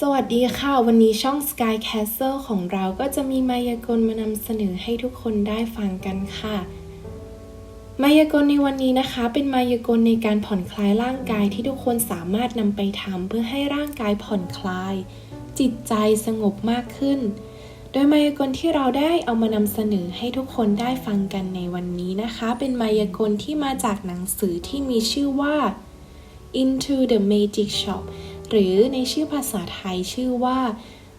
สวัสดีค่ะ วันนี้ช่อง Sky Castle ของเราก็จะมีมายากลมานำเสนอให้ทุกคนได้ฟังกันค่ะ มายากลในวันนี้นะคะ เป็นมายากลในการผ่อนคลายร่างกายที่ทุกคนสามารถนำไปทำเพื่อให้ร่างกายผ่อนคลาย จิตใจสงบมากขึ้น โดยมายากลที่เราได้เอามานำเสนอให้ทุกคนได้ฟังกันในวันนี้นะคะ เป็นมายากลที่มาจากหนังสือที่มีชื่อว่า Into the Magic Shop หรือในชื่อภาษาไทยชื่อว่า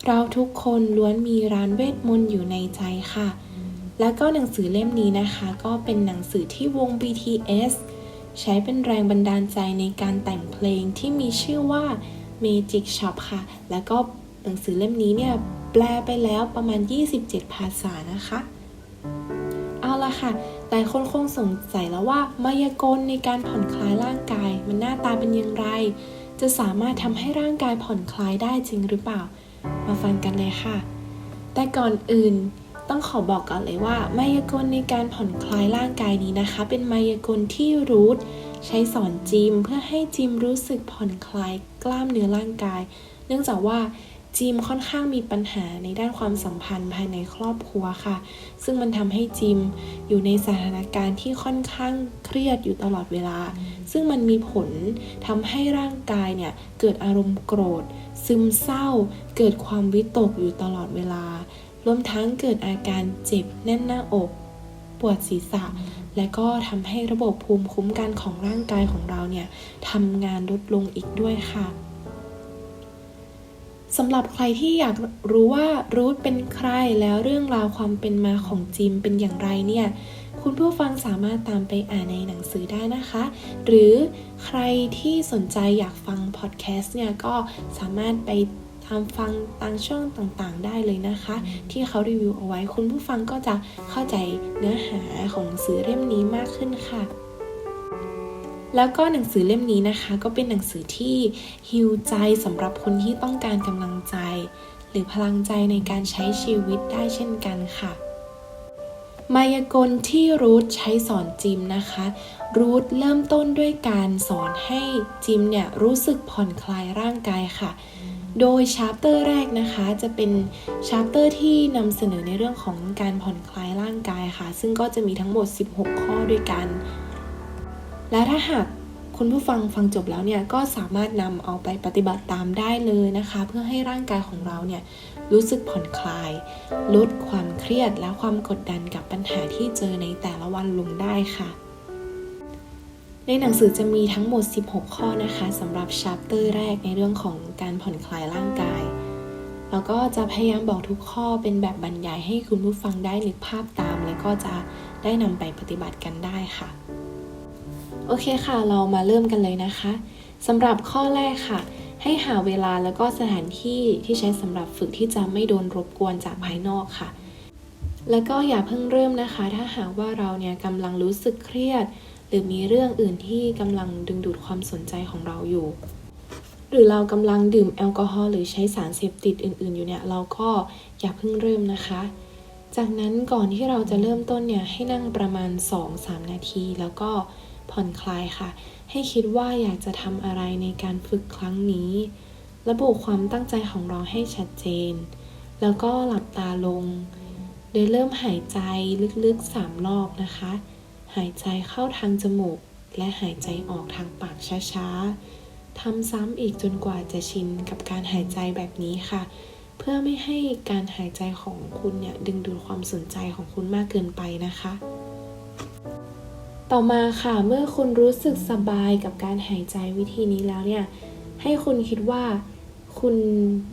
เราทุกคนล้วนมีร้านเวทมนต์อยู่ในใจค่ะ แล้วก็หนังสือเล่มนี้นะคะ ก็เป็นหนังสือที่วง BTS ใช้เป็นแรงบันดาลใจในการแต่งเพลงที่มีชื่อว่า Magic Shop ค่ะ แล้วก็หนังสือเล่มนี้เนี่ยแปลไปแล้วประมาณ 27 ภาษานะคะ เอาละค่ะ หลายคนคงสงสัยแล้วว่ามายากลในการผ่อนคลายร่างกาย มันหน้าตาเป็นอย่างไร จะสามารถทำให้ร่างกายผ่อนคลายได้จริงหรือเปล่า มาฟังกันเลยค่ะ แต่ก่อนอื่นต้องขอบอกก่อนเลยว่า ไมายากลในการผ่อนคลายร่างกายนี้นะคะ เป็นไมายากลที่รูทใช้สอนจิมเพื่อให้จิมรู้สึกผ่อนคลายกล้ามเนื้อร่างกาย เนื่องจากว่า จิมค่อนข้างมีปัญหาในด้านความสัมพันธ์ภายในครอบครัวค่ะ ซึ่งมันทำให้จิมอยู่ในสถานการณ์ที่ค่อนข้างเครียดอยู่ตลอดเวลา ซึ่งมันมีผลทำให้ร่างกายเนี่ยเกิดอารมณ์โกรธ ซึมเศร้า เกิดความวิตกอยู่ตลอดเวลา รวมทั้งเกิดอาการเจ็บแน่นหน้าอก ปวดศีรษะ และก็ทำให้ระบบภูมิคุ้มกันของร่างกายของเราเนี่ยทำงานลดลงอีกด้วยค่ะ สำหรับใครที่อยากรู้ว่ารูทเป็นใครแล้วเรื่องราวความเป็นมาของจิมเป็นอย่างไรเนี่ยคุณผู้ฟังสามารถตามไปอ่านในหนังสือได้นะคะ หรือใครที่สนใจอยากฟังพอดแคสต์เนี่ยก็สามารถไปทำฟังตามช่องต่างๆ ได้เลยนะคะ ที่เขารีวิวเอาไว้คุณผู้ฟังก็จะเข้าใจเนื้อหาของหนังสือเล่มนี้มากขึ้นค่ะ แล้วก็หนังสือเล่มนี้นะคะ ก็เป็นหนังสือที่ฮิวใจสำหรับคนที่ต้องการกำลังใจ หรือพลังใจในการใช้ชีวิตได้เช่นกันค่ะ มายากลที่รูทใช้สอนจิมนะคะ รูทเริ่มต้นด้วยการสอนให้จิมเนี่ยรู้สึกผ่อนคลายร่างกายค่ะโดยชาร์ปเตอร์แรกนะคะจะเป็นชาร์ปเตอร์ที่นำเสนอในเรื่องของการผ่อนคลายร่างกายค่ะ ซึ่งก็จะมีทั้งหมด 16 ข้อด้วยกัน และถ้าหากคุณผู้ฟังฟังจบแล้วเนี่ยก็สามารถนำเอาไปปฏิบัติตามได้เลยนะคะ เพื่อให้ร่างกายของเราเนี่ยรู้สึกผ่อนคลาย ลดความเครียดและความกดดันกับปัญหาที่เจอในแต่ละวันลงได้ค่ะ ในหนังสือจะมีทั้งหมด 16 ข้อนะคะสำหรับชาปเตอร์แรกในเรื่องของการผ่อนคลายร่างกาย แล้วก็จะพยายามบอกทุกข้อเป็นแบบบรรยายให้คุณผู้ฟังได้นึกภาพตาม แล้วก็จะได้นำไปปฏิบัติกันได้ค่ะ โอเคค่ะ เรามาเริ่มกันเลยนะคะสำหรับข้อแรกค่ะ ให้หาเวลาแล้วก็สถานที่ที่ใช้สำหรับฝึกที่จะไม่โดนรบกวนจากภายนอกค่ะ แล้วก็อย่าเพิ่งเริ่มนะคะ ถ้าหากว่าเราเนี่ยกำลังรู้สึกเครียด หรือมีเรื่องอื่นที่กำลังดึงดูดความสนใจของเราอยู่ หรือเรากำลังดื่มแอลกอฮอล์หรือใช้สารเสพติดอื่น ๆ อยู่เนี่ยเราก็อย่าเพิ่งเริ่มนะคะจากนั้นก่อนที่เราจะเริ่มต้นเนี่ยให้นั่งประมาณ 2-3 นาที แล้วก็ ผ่อนคลายค่ะ ให้คิดว่าอยากจะทำอะไรในการฝึกครั้งนี้ ระบุความตั้งใจของเราให้ชัดเจน แล้วก็หลับตาลง โดยเริ่มหายใจลึกๆ 3 รอบนะคะ หายใจเข้าทางจมูก และหายใจออกทางปากช้าๆ ทำซ้ำอีกจนกว่าจะชินกับการหายใจแบบนี้ค่ะ เพื่อไม่ให้การหายใจของคุณเนี่ยดึงดูดความสนใจของคุณมากเกินไปนะคะ ต่อมาค่ะเมื่อคุณรู้สึกสบายกับการหายใจวิธีนี้แล้วเนี่ยให้คุณคิดว่าคุณ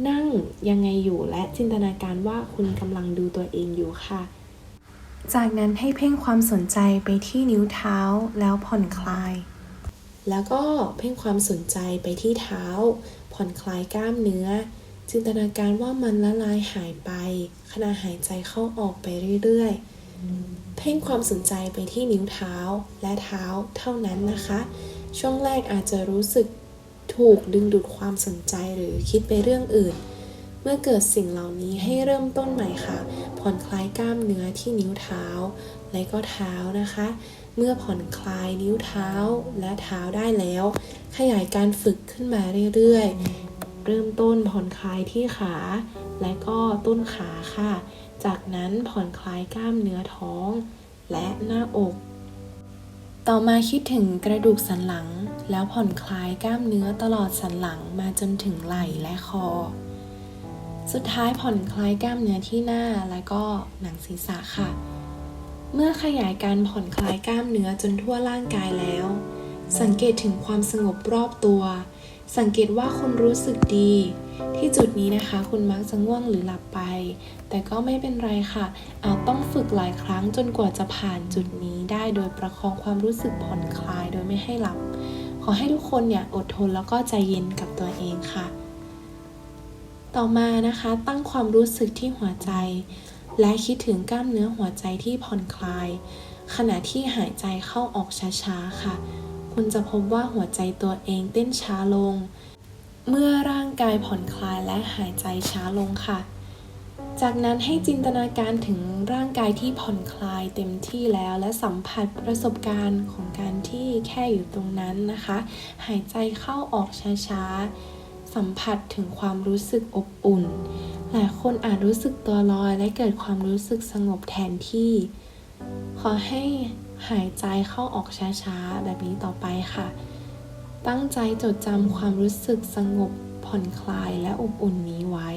นั่งยังไงอยู่และจินตนาการว่าคุณกำลังดูตัวเองอยู่ค่ะ จากนั้นให้เพ่งความสนใจไปที่นิ้วเท้าแล้วผ่อนคลาย แล้วก็เพ่งความสนใจไปที่เท้า ผ่อนคลายกล้ามเนื้อ จินตนาการว่ามันละลายหายไปขณะหายใจเข้าออกไปเรื่อยๆ เพ่งความสนใจไปที่นิ้วเท้าและเท้าเท่านั้นนะคะ ช่วงแรกอาจจะรู้สึกถูกดึงดูดความสนใจหรือคิดไปเรื่องอื่น เมื่อเกิดสิ่งเหล่านี้ให้เริ่มต้นใหม่ค่ะ ผ่อนคลายกล้ามเนื้อที่นิ้วเท้า และก็เท้านะคะ เมื่อผ่อนคลายนิ้วเท้าและเท้าได้แล้ว ขยายการฝึกขึ้นมาเรื่อยๆริ่มต้นผ่อนคลายที่ขา และก็ต้นขาค่ะ จากนั้นผ่อนคลายกล้ามเนื้อท้อง และหน้าอก ต่อมาคิดถึงกระดูกสันหลัง แล้วผ่อนคลายกล้ามเนื้อตลอดสันหลังมาจนถึงไหล่และคอ สุดท้ายผ่อนคลายกล้ามเนื้อที่หน้าและก็หนังศีรษะค่ะ เมื่อขยายการผ่อนคลายกล้ามเนื้อจนทั่วร่างกายแล้ว สังเกตถึงความสงบรอบตัว สังเกตว่าคุณรู้สึกดี ที่จุดนี้นะคะ คุณมักจะง่วงหรือหลับไป แต่ก็ไม่เป็นไรค่ะ อาจต้องฝึกหลายครั้งจนกว่าจะผ่านจุดนี้ได้โดยประคองความรู้สึกผ่อนคลายโดยไม่ให้หลับ ขอให้ทุกคนเนี่ยอดทนแล้วก็ใจเย็นกับตัวเองค่ะ ต่อมานะคะตั้งความรู้สึกที่หัวใจ และคิดถึงกล้ามเนื้อหัวใจที่ผ่อนคลาย ขณะที่หายใจเข้าออกช้าๆค่ะ คุณจะพบว่าหัวใจตัวเองเต้นช้าลง เมื่อร่างกายผ่อนคลายและหายใจช้าลงค่ะ จากนั้นให้จินตนาการถึงร่างกายที่ผ่อนคลายเต็มที่แล้วและสัมผัสประสบการณ์ของการที่แค่อยู่ตรงนั้นนะคะ หายใจเข้าออกช้าๆ สัมผัสถึงความรู้สึกอบอุ่น หลายคนอาจรู้สึกตัวลอยและเกิดความรู้สึกสงบแทนที่ ขอให้หายใจเข้าออกช้าๆ แบบนี้ต่อไปค่ะ ตั้งใจจดจำความรู้สึกสงบผ่อนคลายและอบอุ่นนี้ไว้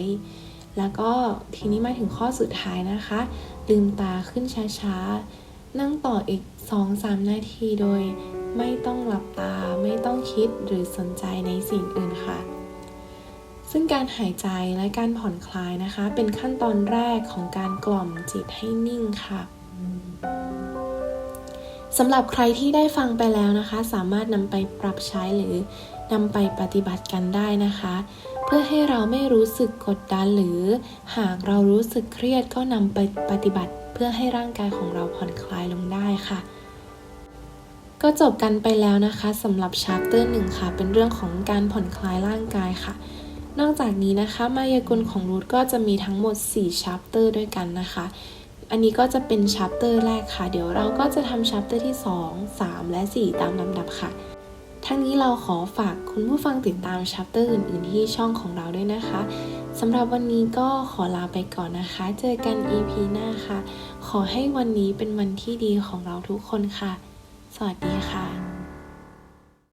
แล้วก็ทีนี้มาถึงข้อสุดท้ายนะคะ ลืมตาขึ้นช้าๆ นั่งต่ออีก 2-3 นาทีโดย ไม่ต้องหลับตาไม่ต้องคิดหรือสนใจในสิ่งอื่นค่ะ ซึ่งการหายใจและการผ่อนคลายนะคะ เป็นขั้นตอนแรกของการกล่อมจิตให้นิ่งค่ะ สำหรับใครที่ได้ฟังไปแล้วนะคะ สามารถนำไปปรับใช้หรือนำไปปฏิบัติกันได้นะคะ เพื่อให้เราไม่รู้สึกกดดันหรือ หากเรารู้สึกเครียดก็นำไปปฏิบัติ เพื่อให้ร่างกายของเราผ่อนคลายลงได้ค่ะ ก็จบกันไปแล้วนะคะสำหรับชาร์เตอร์หนึ่งค่ะ เป็นเรื่องของการผ่อนคลายร่างกายค่ะนอกจากนี้นะคะ มายากลของรูทก็จะมีทั้งหมด 4ชาร์เตอร์ด้วยกันนะคะ อันนี้ก็จะเป็นชัปเตอร์แรกค่ะ เดี๋ยวเราก็จะทำชัปเตอร์ที่ 2 3 และ 4 ตามลำดับค่ะ ทั้งนี้เราขอฝากคุณผู้ฟังติดตามชัปเตอร์อื่น ๆ ที่ช่องของเราด้วยนะคะสำหรับวันนี้ก็ขอลาไปก่อนนะคะ เจอกัน EP หน้าค่ะ ขอให้วันนี้เป็นวันที่ดีของเราทุกคนค่ะ สวัสดีค่ะ